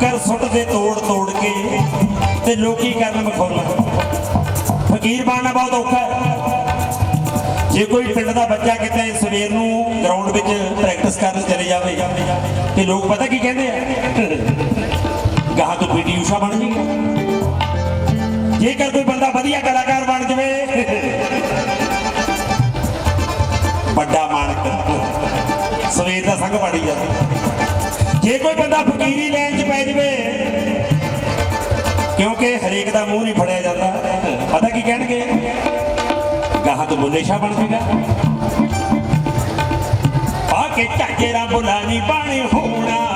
ਸੁੱਟਦੇ ਤੋੜ ਤੋੜ ਕੇ ਤੇ ਲੋਕੀ ਕਰਨ ਮਖੌਲਾਂ ਫਕੀਰ ਬਣਨਾ ਬਹੁਤ ਔਖਾ ਹੈ। ਜੇ ਕੋਈ ਪਿੰਡ ਦਾ ਬੱਚਾ ਕਿਤੇ ਸਵੇਰ ਨੂੰ ਗਰਾਊਂਡ ਵਿੱਚ ਪ੍ਰੈਕਟਿਸ ਕਰਨ ਚਲੇ ਜਾਵੇ, ਤੇ ਲੋਕ ਪਤਾ ਕੀ ਕਹਿੰਦੇ ਆ? ਗਾਹ ਤੋਂ ਪੀਟੀ ਊਸ਼ਾ ਬਣ ਜੇਗਾ। ਜੇਕਰ ਕੋਈ ਬੰਦਾ ਵਧੀਆ ਕਲਾਕਾਰ ਬਣ ਜਾਵੇ, ਵੱਡਾ ਮਾਨਕ ਸਵੇਰ ਦਾ ਸੰਗ ਪਾੜੀ ਜਾਂਦਾ ਜੇ ਕੋਈ ਬੰਦਾ ਫਕੀਰੀ ਲੈਣ 'ਚ ਪੈ ਜਾਵੇ, ਕਿਉਂਕਿ ਹਰੇਕ ਦਾ ਮੂੰਹ ਨਹੀਂ ਫੜਿਆ ਜਾਂਦਾ, ਪਤਾ ਕੀ ਕਹਿਣਗੇ? ਗਾਹਾਂ ਤੋਂ ਬੁੱਲੇ ਸ਼ਾਹ ਬਣ ਜੇਗਾ। ਆ ਕੇ ਝਾਜੇਰਾ ਦਾ ਬਾਣੀ ਨਹੀਂ ਪਾਣੀ ਹੋਣਾ।